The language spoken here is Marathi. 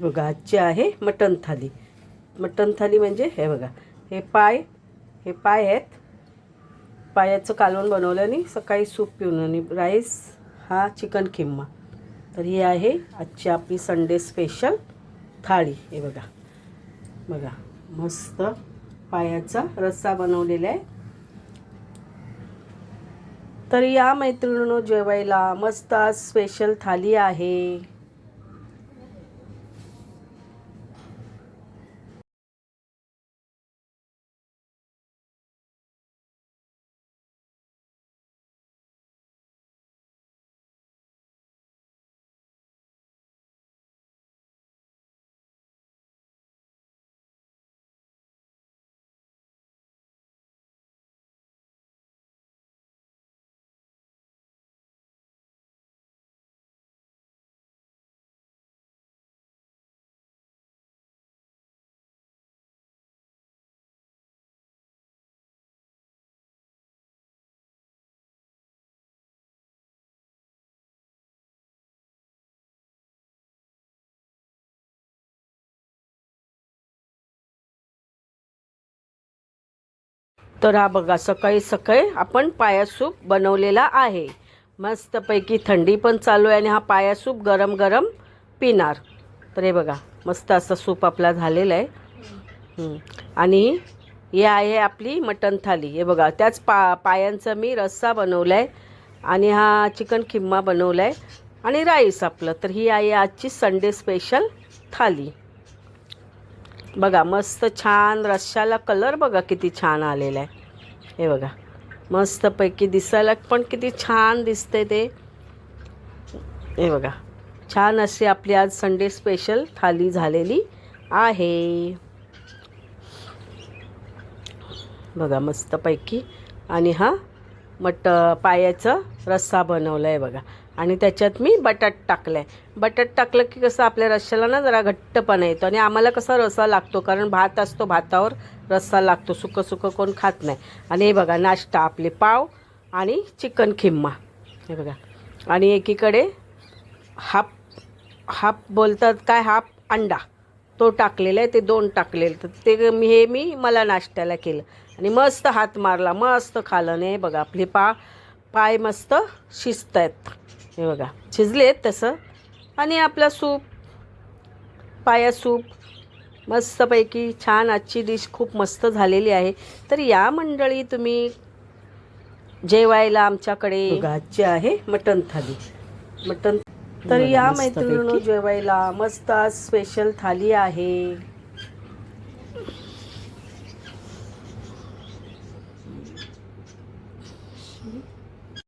बघा आजची आहे मटण थाली. मटण थाली म्हणजे हे बघा हे पाय हे पाय आहेत. पायाचं कालवण बनवलं आणि सकाळी सूप पिऊन आणि राईस हा चिकन किम्मा. तर ही आहे आजची आपली संडे स्पेशल थाळी हे बघा. बघा मस्त पायाचा रस्सा बनवलेला आहे. तर या मैत्रिणीनं जेवायला मस्त आज स्पेशल थाली आहे. तर हा बघा सकाळी सकाळी आपण पाया सूप बनवलेला आहे. मस्तपैकी थंडी पण चालू आहे आणि हा पाया सूप गरम गरम पिणार. तर हे बघा मस्त असं सूप आपला झालेला आहे. आणि हे आहे आपली मटण थाली. हे बघा त्याच पा पायांचा मी रस्सा बनवला आहे आणि हा चिकन किम्मा बनवला आहे आणि राईस आपलं. तर ही आहे आजची संडे स्पेशल थाली. बघा मस्त छान रश्शाला कलर बघा किती छान आलेला आहे. हे बघा मस्तपैकी दिसायला पण किती छान दिसते ते. हे बघा छान अशी आपली आज संडे स्पेशल थाली झालेली आहे. बघा मस्तपैकी आणि हा मट पायाचं रस्सा बनवला आहे बघा. आणि त्याच्यात मी बटाट टाकलं आहे बटाट टाकलं की कसं आपल्या रश्श्याला ना जरा घट्टपणा येतो आणि आम्हाला कसा रस्सा लागतो कारण भात असतो भातावर रस्सा लागतो सुकं सुकं कोण खात नाही. आणि हे बघा नाश्ता आपले पाव आणि चिकन खिम्मा. हे बघा. आणि एकीकडे हाफ हाफ बोलतात काय? हाफ अंडा. तो टाकलेला आहे ते दोन टाकलेले तर ते मी हे मी मला नाश्त्याला केलं. आणि मस्त हात मारला मस्त खालं. नाही बघा आपले पा पाय मस्त शिजत आहेत. हे बघा शिजलेत तसं. आणि आपला सूप पाया सूप मस्तपैकी छान आजची डिश खूप मस्त झालेली आहे. तर या मंडळी तुम्ही जेवायला आमच्याकडे आजची आहे मटण थाली. मटण तर या मैत्रिणी जेवायला मस्त स्पेशल थाली आहे.